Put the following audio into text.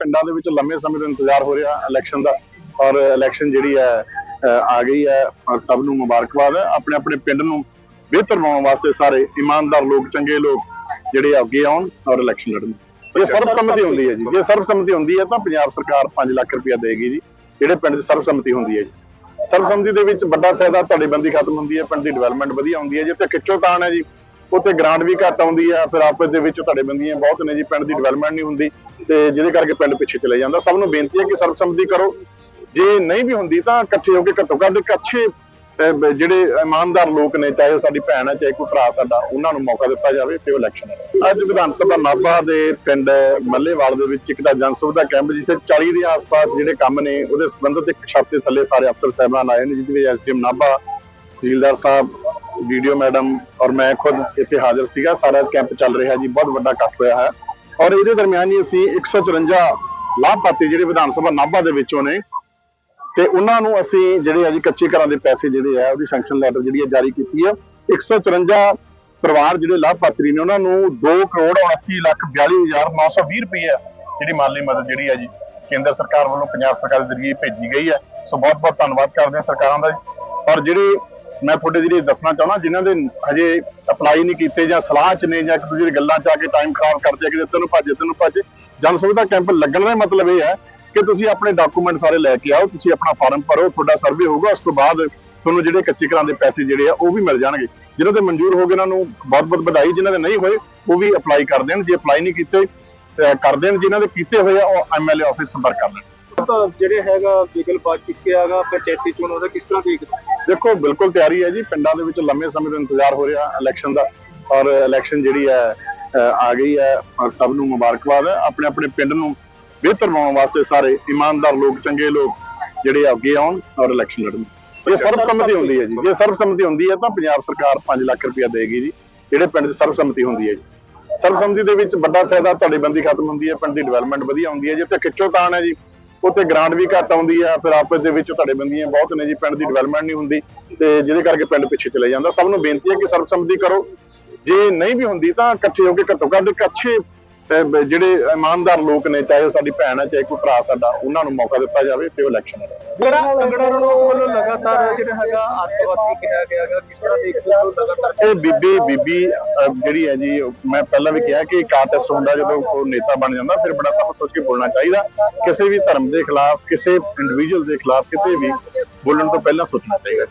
ਪਿੰਡਾਂ ਦੇ ਵਿੱਚ ਲੰਮੇ ਸਮੇਂ ਤੋਂ ਇੰਤਜ਼ਾਰ ਹੋ ਰਿਹਾ ਇਲੈਕਸ਼ਨ ਦਾ ਔਰ ਇਲੈਕਸ਼ਨ ਜਿਹੜੀ ਹੈ ਆ ਗਈ ਹੈ ਔਰ ਸਭ ਨੂੰ ਮੁਬਾਰਕਬਾਦ ਹੈ। ਆਪਣੇ ਆਪਣੇ ਪਿੰਡ ਨੂੰ ਬਿਹਤਰ ਬਣਾਉਣ ਵਾਸਤੇ ਸਾਰੇ ਇਮਾਨਦਾਰ ਲੋਕ ਚੰਗੇ ਲੋਕ ਜਿਹੜੇ ਅੱਗੇ ਆਉਣ ਔਰ ਇਲੈਕਸ਼ਨ ਲੜਨ। ਇਹ ਸਰਬਸੰਮਤੀ ਹੁੰਦੀ ਹੈ ਜੀ। ਜੇ ਸਰਬਸੰਮਤੀ ਹੁੰਦੀ ਹੈ ਤਾਂ ਪੰਜਾਬ ਸਰਕਾਰ 5 ਲੱਖ ਰੁਪਇਆ ਦੇਗੀ ਜੀ। ਜਿਹੜੇ ਪਿੰਡ 'ਚ ਸਰਬਸੰਮਤੀ ਹੁੰਦੀ ਹੈ ਜੀ। ਸਰਬਸੰਮਤੀ ਦੇ ਵਿੱਚ ਵੱਡਾ ਫਾਇਦਾ ਤੁਹਾਡੀ ਬੰਦੀ ਖਤਮ ਹੁੰਦੀ ਹੈ ਪਿੰਡ ਦੀ ਡਿਵੈਲਪਮੈਂਟ ਵਧੀਆ ਹੁੰਦੀ ਹੈ। ਜਿੱਥੇ ਖਿੱਚੋਤਾਣ ਹੈ ਜੀ। ਉੱਥੇ ਗ੍ਰਾਂਟ ਵੀ ਘੱਟ ਆਉਂਦੀ ਹੈ ਫਿਰ ਆਪਸ ਦੇ ਵਿੱਚ ਤੁਹਾਡੇ ਬੰਦੀਆਂ ਬਹੁਤ ਨੇ ਜੀ, ਪਿੰਡ ਦੀ ਡਿਵੈਲਪਮੈਂਟ ਨਹੀਂ ਹੁੰਦੀ, ਤੇ ਜਿਹਦੇ ਕਰਕੇ ਪਿੰਡ ਪਿੱਛੇ ਚਲੇ ਜਾਂਦਾ। ਸਭ ਨੂੰ ਬੇਨਤੀ ਹੈ ਕਿ ਸਰਬਸੰਮਤੀ ਕਰੋ। ਜੇ ਨਹੀਂ ਵੀ ਹੁੰਦੀ ਤਾਂ ਇਕੱਠੇ ਹੋ ਕੇ ਘੱਟੋ ਘੱਟ ਅੱਛੇ ਜਿਹੜੇ ਇਮਾਨਦਾਰ ਲੋਕ ਨੇ, ਚਾਹੇ ਉਹ ਸਾਡੀ ਭੈਣ ਹੈ, ਚਾਹੇ ਕੋਈ ਭਰਾ ਸਾਡਾ, ਉਹਨਾਂ ਨੂੰ ਮੌਕਾ ਦਿੱਤਾ ਜਾਵੇ ਤੇ ਉਹ ਇਲੈਕਸ਼ਨ ਅੱਜ ਵਿਧਾਨ ਸਭਾ ਨਾਭਾ ਦੇ ਪਿੰਡ ਮੱਲੇਵਾਲ ਦੇ ਵਿੱਚ ਇੱਕ ਤਾਂ ਜਨਸੁਵਿਧਾ ਕੈਂਪ, ਜਿੱਥੇ 40 ਦੇ ਆਸ-ਪਾਸ ਜਿਹੜੇ ਕੰਮ ਨੇ, ਉਹਦੇ ਸੰਬੰਧਿਤ ਇੱਕ ਛੱਤ ਦੇ ਥੱਲੇ ਸਾਰੇ ਅਫਸਰ ਸਾਹਿਬਾਨ ਆਏ ਨੇ, ਜਿਹਦੇ ਵਿੱਚ ਐਸਡੀਐਮ ਨਾਭਾ ਜੀਲਦਾਰ ਸਾਹਿਬ ਵੀਡੀਓ ਮੈਡਮ ਔਰ ਮੈਂ ਖੁਦ ਇੱਥੇ ਹਾਜ਼ਰ ਸੀਗਾ। ਸਾਰਾ ਕੈਂਪ ਚੱਲ ਰਿਹਾ ਜੀ, ਬਹੁਤ ਵੱਡਾ ਇਕੱਠ ਹੋਇਆ ਹੈ। ਔਰ ਇਹਦੇ ਦਰਮਿਆਨ ਹੀ ਅਸੀਂ 154 ਲਾਭਪਾਤਰੀ ਜਿਹੜੇ ਵਿਧਾਨ ਸਭਾ ਨਾਭਾ ਦੇ ਵਿੱਚੋਂ ਨੇ ਤੇ ਉਹਨਾਂ ਨੂੰ ਅਸੀਂ ਜਿਹੜੇ ਆ ਜੀ ਕੱਚੇ ਘਰਾਂ ਦੇ ਪੈਸੇ ਜਿਹੜੇ ਆ, ਉਹਦੀ ਸੈਂਕਸ਼ਨ ਲੈਟਰ ਜਿਹੜੀ ਆ ਜਾਰੀ ਕੀਤੀ ਆ। 154 ਪਰਿਵਾਰ ਜਿਹੜੇ ਲਾਭਪਾਤਰੀ ਨੇ, ਉਹਨਾਂ ਨੂੰ 2 ਕਰੋੜ 29 ਲੱਖ 42920 ਰੁਪਏ ਜਿਹੜੀ ਮਾਲੀ ਮਦਦ ਜਿਹੜੀ ਆ ਜੀ ਕੇਂਦਰ ਸਰਕਾਰ ਵੱਲੋਂ ਪੰਜਾਬ ਸਰਕਾਰ ਦੇ ਜ਼ਰੀਏ ਭੇਜੀ ਗਈ ਹੈ ਸੋ ਬਹੁਤ ਬਹੁਤ ਧੰਨਵਾਦ ਕਰਦੇ ਹਾਂ ਸਰਕਾਰਾਂ ਦਾ ਜੀ। ਔਰ ਜਿਹੜੇ ਮੈਂ ਤੁਹਾਡੇ ਜਿਹੜੇ ਦੱਸਣਾ ਚਾਹੁੰਦਾ, ਜਿਨ੍ਹਾਂ ਦੇ ਹਜੇ ਅਪਲਾਈ ਨਹੀਂ ਕੀਤੇ ਜਾਂ ਸਲਾਹ ਚ ਨੇ ਜਾਂ ਇੱਕ ਦੂਜੇ ਦੀ ਗੱਲਾਂ ਚ ਆ ਕੇ ਟਾਈਮ ਖਰਾਬ ਕਰਦੇ ਆ ਕਿ ਇੱਧਰ ਨੂੰ ਭੱਜ, ਇੱਧਰ ਨੂੰ ਭੱਜ। ਜਨ ਸੁਵਿਧਾ ਕੈਂਪ ਲੱਗਣ ਦਾ ਮਤਲਬ ਇਹ ਹੈ ਕਿ ਤੁਸੀਂ ਆਪਣੇ ਡਾਕੂਮੈਂਟ ਸਾਰੇ ਲੈ ਕੇ ਆਓ, ਤੁਸੀਂ ਆਪਣਾ ਫਾਰਮ ਭਰੋ, ਤੁਹਾਡਾ ਸਰਵੇ ਹੋਊਗਾ, ਉਸ ਤੋਂ ਬਾਅਦ ਤੁਹਾਨੂੰ ਜਿਹੜੇ ਕੱਚੇ ਘਰਾਂ ਦੇ ਪੈਸੇ ਜਿਹੜੇ ਆ, ਉਹ ਵੀ ਮਿਲ ਜਾਣਗੇ। ਜਿਹਨਾਂ ਦੇ ਮਨਜ਼ੂਰ ਹੋ ਗਏ, ਉਹਨਾਂ ਨੂੰ ਬਹੁਤ ਬਹੁਤ ਵਧਾਈ ਜਿਨ੍ਹਾਂ ਦੇ ਨਹੀਂ ਹੋਏ, ਉਹ ਵੀ ਅਪਲਾਈ ਕਰ ਦੇਣ। ਜੇ ਅਪਲਾਈ ਨਹੀਂ ਕੀਤੇ, ਅਹ ਕਰ ਦੇਣ। ਜਿਨ੍ਹਾਂ ਦੇ ਕੀਤੇ ਹੋਏ ਆ, ਉਹ ਐਮਐਲਏ ਆਫਿਸ ਸੰਪਰਕ ਕਰ ਲੈਣ। ਜਿਹੜੇ ਹੈਗਾ ਬਿਗਲ ਪਾ ਚੁੱਕਿਆ ਹੈਗਾ, ਪੰਚਾਇਤੀ ਚੋਣ ਉਹਦਾ ਕਿਸ ਤਰ੍ਹਾਂ ਦੇਖਦੇ ਦੇਖੋ ਬਿਲਕੁਲ ਤਿਆਰੀ ਹੈ ਜੀ। ਪਿੰਡਾਂ ਦੇ ਵਿੱਚ ਲੰਮੇ ਸਮੇਂ ਤੋਂ ਇੰਤਜ਼ਾਰ ਹੋ ਰਿਹਾ ਇਲੈਕਸ਼ਨ ਦਾ। ਔਰ ਇਲੈਕਸ਼ਨ ਜਿਹੜੀ ਹੈ ਆ ਗਈ ਹੈ ਔਰ ਸਭ ਨੂੰ ਮੁਬਾਰਕਬਾਦ ਹੈ। ਆਪਣੇ ਆਪਣੇ ਪਿੰਡ ਨੂੰ ਬਿਹਤਰ ਬਣਾਉਣ ਵਾਸਤੇ ਸਾਰੇ ਇਮਾਨਦਾਰ ਲੋਕ ਚੰਗੇ ਲੋਕ ਜਿਹੜੇ ਅੱਗੇ ਆਉਣ ਔਰ ਇਲੈਕਸ਼ਨ ਲੜਨ। ਇਹ ਸਰਬਸੰਮਤੀ ਹੁੰਦੀ ਹੈ ਜੀ। ਜੇ ਸਰਬਸੰਮਤੀ ਹੁੰਦੀ ਹੈ ਤਾਂ ਪੰਜਾਬ ਸਰਕਾਰ 5 ਲੱਖ ਰੁਪਇਆ ਦੇਗੀ ਜੀ। ਜਿਹੜੇ ਪਿੰਡ 'ਚ ਸਰਬਸੰਮਤੀ ਹੁੰਦੀ ਹੈ ਜੀ। ਸਰਬਸੰਮਤੀ ਦੇ ਵਿੱਚ ਵੱਡਾ ਫਾਇਦਾ ਤੁਹਾਡੀ ਬੰਦੀ ਖਤਮ ਹੁੰਦੀ ਹੈ ਪਿੰਡ ਦੀ ਡਿਵੈਲਪਮੈਂਟ ਵਧੀਆ ਹੁੰਦੀ ਹੈ। ਜਿੱਥੇ ਖਿੱਚੋਤਾਣ ਹੈ ਜੀ। ਉੱਥੇ ਗ੍ਰਾਂਟ ਵੀ ਘੱਟ ਆਉਂਦੀ ਹੈ ਫਿਰ ਆਪਸ ਦੇ ਵਿੱਚ ਤੁਹਾਡੇ ਬੰਦੀਆਂ ਬਹੁਤ ਨੇ ਜੀ, ਪਿੰਡ ਦੀ ਡਿਵੈਲਪਮੈਂਟ ਨਹੀਂ ਹੁੰਦੀ, ਤੇ ਜਿਹਦੇ ਕਰਕੇ ਪਿੰਡ ਪਿੱਛੇ ਚਲੇ ਜਾਂਦਾ। ਸਭ ਨੂੰ ਬੇਨਤੀ ਹੈ ਕਿ ਸਰਬਸੰਮਤੀ ਕਰੋ। ਜੇ ਨਹੀਂ ਵੀ ਹੁੰਦੀ ਤਾਂ ਇਕੱਠੇ ਹੋ ਕੇ ਘੱਟੋ ਘੱਟ ਇੱਕ ਜਿਹੜੇ ਇਮਾਨਦਾਰ ਲੋਕ ਨੇ ਚਾਹੇ ਉਹ ਸਾਡੀ ਭੈਣ ਹੈ ਚਾਹੇ ਕੋਈ ਭਰਾ ਸਾਡਾ ਉਹਨਾਂ ਨੂੰ ਮੌਕਾ ਦਿੱਤਾ ਜਾਵੇ ਤੇ ਉਹ ਇਲੈਕਸ਼ਨ ਜਿਹੜਾ ਤੰਗੜਾ ਰਣੋ ਵੱਲੋਂ ਲਗਾਤਾਰ ਜਿਹੜਾ ਹੈਗਾ ਅੱਤਵਾਦੀ ਕਿਹਾ ਗਿਆ ਹੈਗਾ ਕਿਸ ਤਰ੍ਹਾਂ ਦੇਖਦੇ ਹੋ ਲਗਾਤਾਰ ਇਹ ਬੀਬੀ ਬੀਬੀ ਜਿਹੜੀ ਹੈ ਜੀ ਮੈਂ ਪਹਿਲਾਂ ਵੀ ਕਿਹਾ ਕਿ ਇੱਕ ਆਰਟਿਸਟ ਹੁੰਦਾ ਜਦੋਂ ਉਹ ਨੇਤਾ ਬਣ ਜਾਂਦਾ ਫਿਰ ਬੜਾ ਸਭ ਸੋਚ ਕੇ ਬੋਲਣਾ ਚਾਹੀਦਾ। ਕਿਸੇ ਵੀ ਧਰਮ ਦੇ ਖਿਲਾਫ ਕਿਸੇ ਇੰਡੀਵਿਜੂਅਲ ਦੇ ਖਿਲਾਫ ਕਿਤੇ ਵੀ ਬੋਲਣ ਤੋਂ ਪਹਿਲਾਂ ਸੋਚਣਾ ਚਾਹੀਦਾ।